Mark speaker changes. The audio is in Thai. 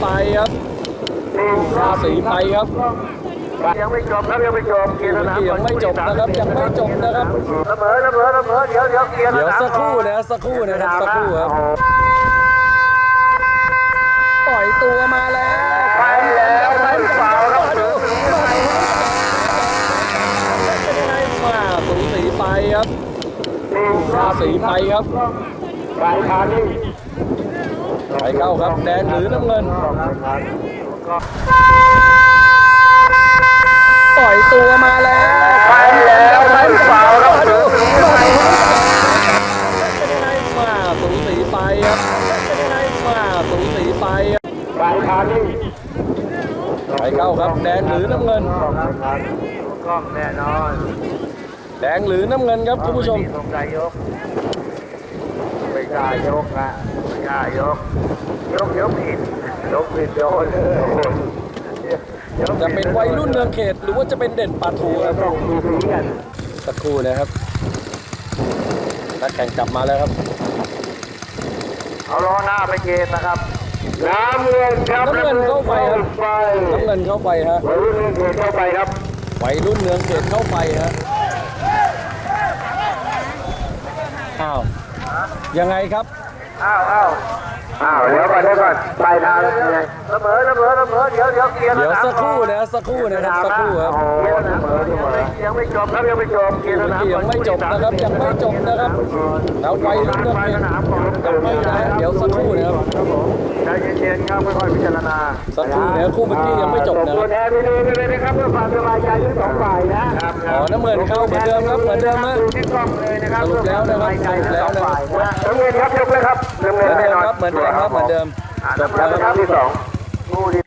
Speaker 1: ไปครับราศีไปครับ
Speaker 2: ยังไม่จบครับยังไม่จบเกียร์สนาม
Speaker 1: ยังไม่จบนะครับยังไม่จบนะครับ
Speaker 2: เสมอเสมอเสมอเดี๋ยวเดี๋ยวเกียร์
Speaker 1: เดี๋ยวสักครู่นะสักครู่นะครับสักครู่ครับปล่อยตัวมาแล้ว
Speaker 2: ไปแล้วไม่เปล่าครับ
Speaker 1: เป็นยังไงมาสูสีไปครับราศีไปครับ
Speaker 2: ปลายทางนี่
Speaker 1: ไปเข้าครับแดงหรือน้ำเงิน ปล่อยตัวมาแล้ว
Speaker 2: ไปแล้วไม่เปล่าครับ
Speaker 1: เป็นยังไงมาสูสีไปครับเป็นยังไงมาสูสีไปครับ
Speaker 2: ปลายทางนี่
Speaker 1: ไปเข้าครับแดงหรือน้ำเงิน
Speaker 2: กล้องแน่นอน
Speaker 1: แดงหรือน้ำเงินครับคุณผู้ชม
Speaker 2: สงใจยกไม่กล้ายกนะ ไม่กล้ายก ยกยกผิดยกผิดโดนยกผิด
Speaker 1: จะเป็นวัยรุ่นเมืองเขต หรือว่าจะเป็นเด่นปาทูครับ
Speaker 2: ต้องมีสีกัน
Speaker 1: สักครู่นะครับนักแข่งกลับมาแล้วครับ
Speaker 2: เอาล้อหน้าไปเกณฑ์นะครับน้ำเงินครับ
Speaker 1: น้ำเงินเข้าไปครับ
Speaker 2: ไป
Speaker 1: น้ำเงินเข้าไปฮะ
Speaker 2: วัยรุ่นเงินเกณฑ์เข้าไปครับ
Speaker 1: วัยรุ่นเมืองเขตเข้าไปฮะอ้าวยังไงครับ
Speaker 2: อ้าวอ้าวอ้าวเดี๋ยวก่อนเดี๋ยวก่อนปลายทางยังไงเสมอเสมอเสมอเดี๋ยวเดี๋ยวเกียร์
Speaker 1: เดี๋ยวสักครู่นะสักครู่นะครับสักครู่ครับ
Speaker 2: เกียร์สนามยังไม่จบครับยังไม่จบเกียร์สนาม
Speaker 1: ยังไม่จบนะครับยังไม่จบนะครับแล้ววัยรุ่นเมืองเขตยังไม่นะเดี๋ยวสักครู่ นะครับ
Speaker 2: ใจเย็นๆครับค่อยๆพิจารณา
Speaker 1: สักครู่นะครับคู่เมื่อกี้ยังไม่จบนะค
Speaker 2: ตั
Speaker 1: รั
Speaker 2: ว
Speaker 1: บ
Speaker 2: แทนไปเลยไปเลยนะครับเพื่อความสบายใจทั้งสองฝ่ายนะครับ
Speaker 1: อ๋อน้ำเงินเข้าเหมือนเดิมครับเหมือนเดิมฮะ
Speaker 2: ดูที่กล้องเลยนะครับ
Speaker 1: สรุปแล้วนะครับ
Speaker 2: เพื่อความสบายใจ
Speaker 1: สรุปแล้วนะครับ
Speaker 2: ทั้งสองฝ่ายนะน้ำเงินครับยกเลยครับน้ำ
Speaker 1: เห
Speaker 2: เงิ
Speaker 1: มื
Speaker 2: น
Speaker 1: อนเดิ
Speaker 2: แน่
Speaker 1: ม
Speaker 2: นอน
Speaker 1: ครับเหมือนเดิมครับเหมือนเดิมจบ
Speaker 2: แล้
Speaker 1: แล้วว
Speaker 2: ค
Speaker 1: ค
Speaker 2: รั
Speaker 1: รั
Speaker 2: บบที่สองคู่ที่